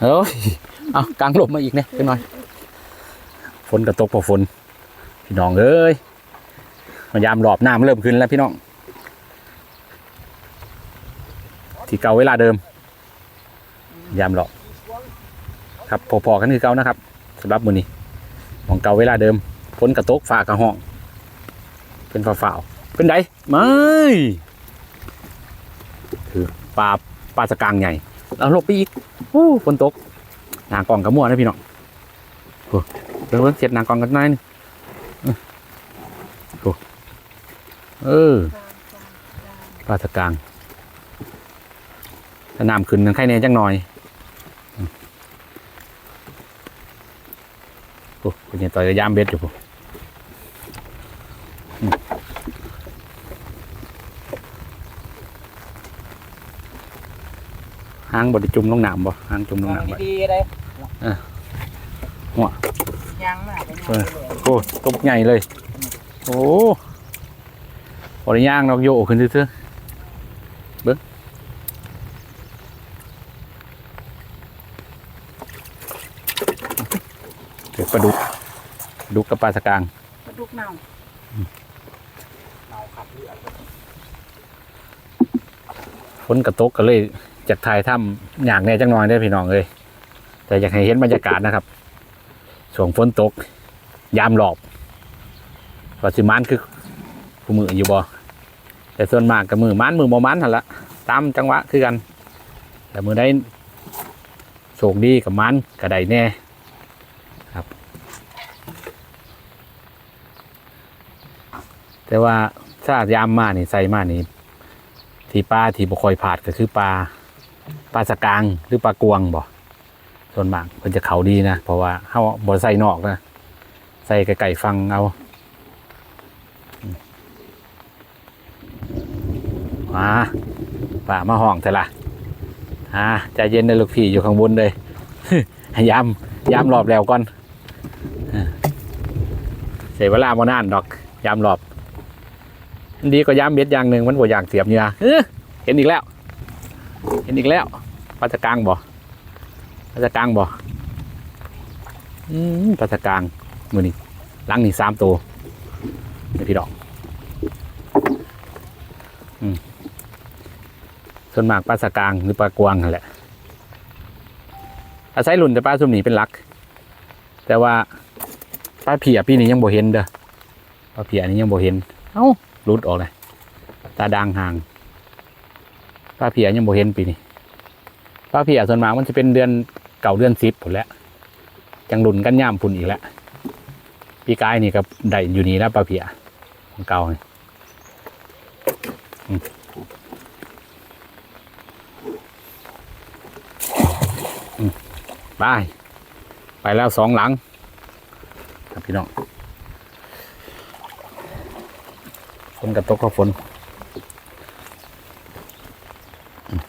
เฮ้ยเอากลางลมมาอีกเนี่ยเป็นหน่อย ฝนกระตกพอฝน พี่น้องเอ้ยพยายามหลอบน้ำเริ่มขึ้นแล้วพี่น้อง ที่เก่าเวลาเดิม ยามหลอบครับพอๆกันคือเก่านะครับสำหรับมือนี้ของเก่าเวลาเดิมฝนกระตกฝ่ากระห้อง เป็นฝ่าวๆเป็นไดไม่คือปลาปลาสกางใหญ่ แล้วหลบไปอีกโอ้ฝนตกนางกองกระมั่วนะพี่น้องโอ้เบิ่งเบิ่งเจ็ดนางกองกันนายนึงโอ้เออปลาตะกางถ้าน้ำขึ้นกันไข่แน่จังหน่อยอืมโอ้คุณยังต่อยยามเบ็ดอยู่ปุ๊หางบไดจุ่มลงน้ำบ่หางจุ่มลงน้ำบ่ดีๆเลยหัวยังมากเป็นยังเออเลยโอ้ตกใหญ่เลย โอ้บริย่างนอกโยกขึ้นซื่อๆเบิ้งเดี๋ยวปลาดุกปลาดุกกับปลาสกางกระดูกเน่าเน่าขับเลือดฝนกระตกก็เลย จากถ่ายถ้ำอย่างแน่จังน้อยได้พี่น้องเลยแต่อยากให้เห็นบรรยากาศนะครับช่วงฝนตก ยามหลอบว่าสิมันคือผู้มืออยู่บ่แต่ส่วนมากกับมือมันมือบ่มันหันละตามจังหวะคือกัน แต่มือได้โชคดีกับมันกระไดแน่ครับ แต่ว่าถ้ายามมานี่ใส่มานี่ที่ปลาที่บ่คอยผาดก็คือปลา ปลาสกางหรือปลากวงบ่ส่วนมากเพิ่นจะเขาดีนะ เพราะว่าเฮาบ่ใส่นอกนะ ใส่ไก่ฟังเอามาป่ามาห้องเถอะล่ะอ่าใจเย็นเลยลูกพี่อยู่ข้างบนเลยยามยามรอบแล้วก่อนเสียเวลาบ่นานดอก ยามรอบ ดีกว่ายามเบ็ดอย่างหนึ่งมันบ่อยากเสียบเหงื่อเอ้อเห็นอีกแล้ว เห็นอีกแล้วปลาตะกางบ่ปลาตะกางบ่อืมปลาตะกางมือนี่ลังนี่สามตัวนี่พี่ดอกอืมส่วนมากปลาสะกางหรือปลากวางนั่นแหละอาศัยรุ่นแต่ปลาสุ่มนี่เป็นหลัก แต่ว่าปลาเพียพี่นี่ยังบ่เห็นเด้อปลาเพียนี่ยังบ่เห็น เอ้ารุดออกเลยตาดังห่าง ป้าเพียยังบ่เห็นปีนี้ป้าเพียส่วนมากมันจะเป็นเดือนเก่าเดือนสิบผลแล้วจังรุนกันย่ามพุ่นอีกแล้วปีกายนี่ก็ได้อยู่นี่แล้วป้าเพียของเก่านี่ไปไปแล้วสองหลังครับพี่น้องฝนกับตกก็ฝนอืม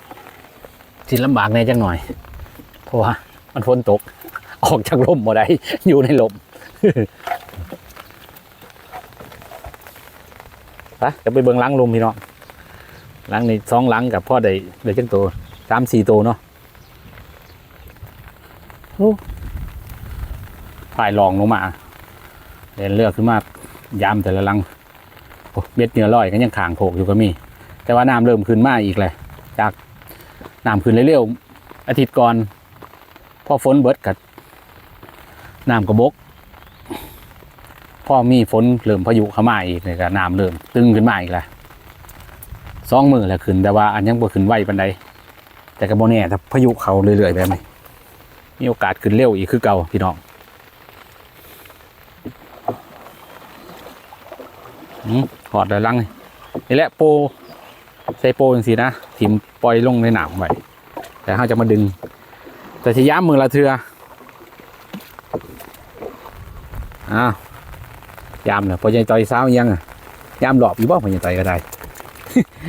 สิลำบากแน่จังหน่อย เพราะว่ามันฝนตก ออกจากลมบ่ได้อยู่ในลมไปจะไปเบิ่งล้างลมพี่น้องล้างนี่สองหลังกับพ่อได้ได้จังตัวสามสี่ตัวเนาะโอ้ถ่ายลองลงมาเรียนเลือกขึ้นมายามแต่ละลังเม็ดเนื้อลอยก็ยังขางโผกอยู่ก็มี แต่ว่าน้ำเริ่มขึ้นมาอีกเลยจาก น้ำขึ้นเร็วๆอาทิตย์ก่อนพอฝนเบิดกับน้ำกระบกพอมีฝนเริ่มพายุเข้ามาอีกเลยก็น้ำเริ่มตึงขึ้นมาอีกแล้วสองมือแหละขึ้นแต่ว่าอันยังบ่ขึ้นไวปันใดแต่ก็บ่แน่ถ้าพายุเขาเรื่อยๆแบบนี้มีโอกาสขึ้นเร็วอีกคือเก่าพี่น้องอืมหอดเลยลังนี่แหละโปใส่โปจังสีนะ ถิ่มปล่อยลงในหนามไว้แต่เขาจะมาดึง แต่ที่ย้ำมือละเทืออ้าวยามเนี่ยพอใหญ่ต่อยสาวยังอะยามหลอบอยู่บ่พอใหญ่ต่อยก็ได้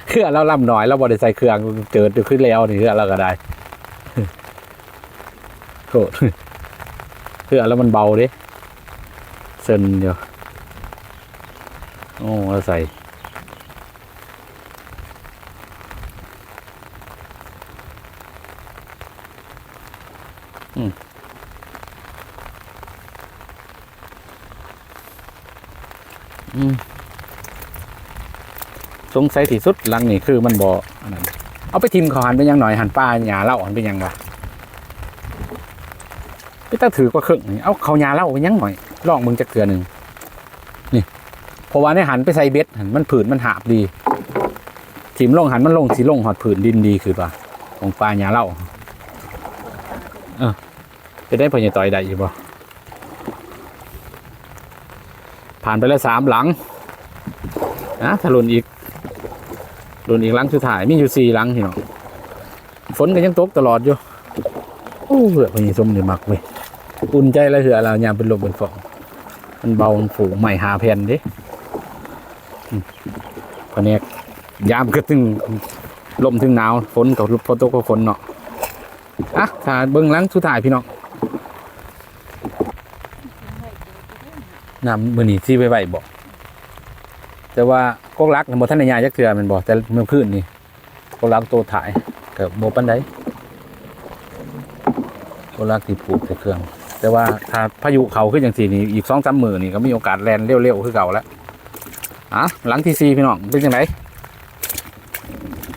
เครื่องเราลำหน่อยเราบริใส่เครื่องเจิดขึ้นแล้วนี่เครื่องเราก็ได้โทษเครื่องแล้วมันเบาด้เซนเดียวโอ้แล้วใส่ สงสัยที่สุดหลังนี่คือมันบ่อันนั้นเอาไปทิมขาหันไปยังหน่อยหันป้าหยาเล่าหันไปยังวะพี่ตาถือกว่าครึ่งนี่เอาเขาหยาเล่าไปยังหน่อยลองมึงจะเกลือหนึ่งนี่เพราะว่าในหันไปใส่เบ็ดหันมันผืนมันหาบดีทิมลงหันมันลงสีลงหอดผืนดินดีคือปะของปลาหยาเล่าเออจะได้พญาต่อยได้อยู่ปะ ผ่านไปแล้วสามหลังนะถ้าหลุนอีกหลุนอีกหลังสุดท้ายมีอยู่สี่หลังพี่น้องฝนก็ยังตกตลอดอยู่โอ้เหือพญาสมเดือมักเว้ยอุ่นใจแล้วเหือเรายามเป็นลมเป็นฝองมันเบามันฝูงใหม่หาแผ่นดิพอเนี้ยยามก็ถึงลมถึงหนาวฝนกับฝนตกก็ฝนเนาะอะถ้าเบิ้งหลังสุดท้ายพี่น้อง น้ำมือนีที่ไว้ไว้บอกแต่ว่ากกลักบ่ท่านในยายจักเทือมันบอกแต่เมื่อคืนนี่กกลักตัวถ่ายกับโบปันไดกกลักที่ผูกแต่เครื่อง แต่ว่าถ้าพายุเขาขึ้นอย่างสี่นี่อีกสองสามหมือนี่ก็มีโอกาสแลนเร็วๆคือเก่าแล้วอะหลังที่สี่พี่น้องเป็นยังไง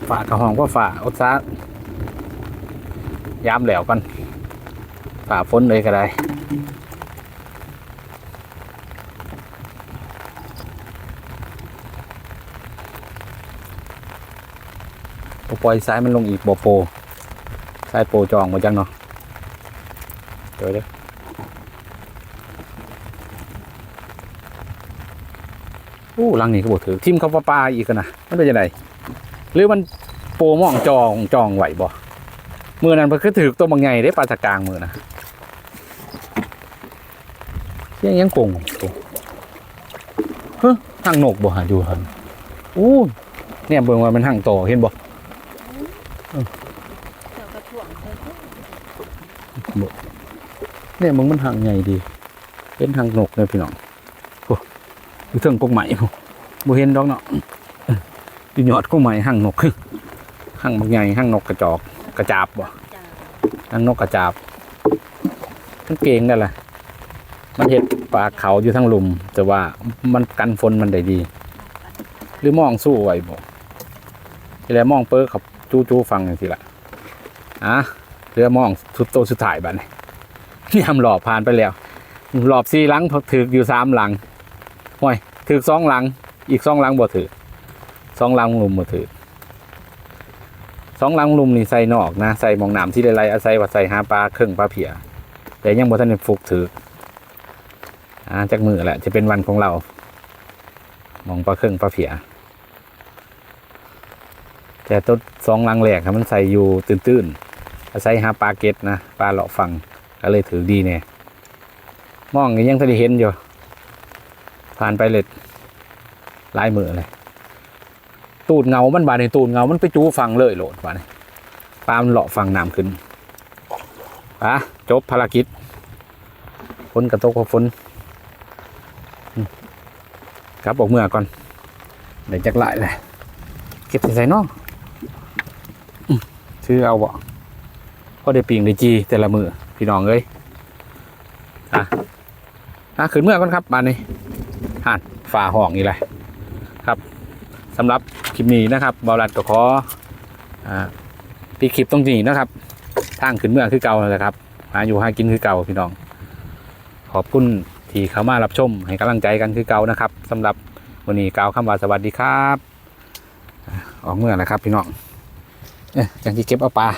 ฝ่ากระห้องก็ฝ่าอดซายามแหลวกันฝ่าฝนเลยก็ได้ ปปล่อยซ้ายมันลงอีกบ่โปซ้ายโปจองมาจังเนาะเดี๋ยวเด้ออู้ลังนี่ก็บ่ถือทิมเขาปลาปลาอีกนะมันเป็นยังไงหรือมันโปมองจองจองไหวบ่มือนั้นเพิ่นคือถือตัวบางใหญ่ได้ปลาตะกลางมือนะเสียงยังกงโอ้เฮ้ยหางนกบ่หาอยู่หันอู้เนี่ยเบิ่งว่ามันหางโตเห็นบ่ เจ้ากระถ่วงเธอเนี่ยมึงมันห่างใหญ่ดีเป็นทางนกเลยพี่น้องโอ้อยู่เทิงกกใหม่บ่บ่เห็นดอกเนาะอยู่ยอดกกใหม่ห่างนกห่างบักใหญ่ห่างนกกระจอกกระจาบบ่จ้าห่างนกกระจาบมันเก่งได้ล่ะมันเห็ดปลาเขาอยู่ทั้งลุม แต่ว่ามันกันฝนมันได้ดี หรือมองสู้ไหวบ่ทีแรกมองเปิ้ลขับ จู้จู้ฟังอย่างสิละอะเรือมองสุดโตสุดท้ายบัดนี้ยามหลอบผ่านไปแล้ว หลอบสี่หลังถืออยู่สามหลังห่วยถือสองหลัง อีกสองหลังบ่ถือสองหลังลุมบ่ถือสองหลังลุมนี่ใส่นอกนะใส่มองหนามที่ไรๆอาศัยว่าใส่หาปลาเครื่องปลาเพียแต่ยังบ่ทันได้ฟุกถืออ่าจากมือแหละจะเป็นวันของเรา มองปลาเครื่องปลาเพีย แต่ต้นสองหลังแหลกครับมันใส่อยู่ตื้นๆอาศัยหาปลาเก็ตนะปลาเลาะฟังก็เลยถือดีเนี่ยมองยังทันได้เห็นอยู่ ผ่านไปเลยลายมือเลยตูดเงา มันบาดในตูดเงา มันไปจูฟังเลยโหลดบาดนี่ปลามันเลาะฟังน้ำขึ้นปะจบภารกิจฝนกระตกก็ฝนอืมกลับออกเมื่อก่อนเดี๋ยวจักหลายเลยเก็บใส่เนอก ชื่อเอาบ่พอได้ปิงได้จีแต่ละมือพี่น้องเอ้ยอะอะขึ้นเมื่อก่อนครับบานนี้ห่านฝ่าห้องอีกเลยครับสำหรับคลิปนี้นะครับบอลัดก็ขออ่าปีคลิปตรงนี้นะครับทางขึ้นเมื่อคือเก่าเลยครับหาอยู่หากินคือเก่าพี่น้อง ขอบคุณที่เข้ามารับชมให้กำลังใจกันคือเก่านะครับสำหรับวันนี้กล่าวคำว่าสวัสดีครับ ออกเมื่อแล้วครับพี่น้อง เอ๊ะยังจะเก็บเอาปลา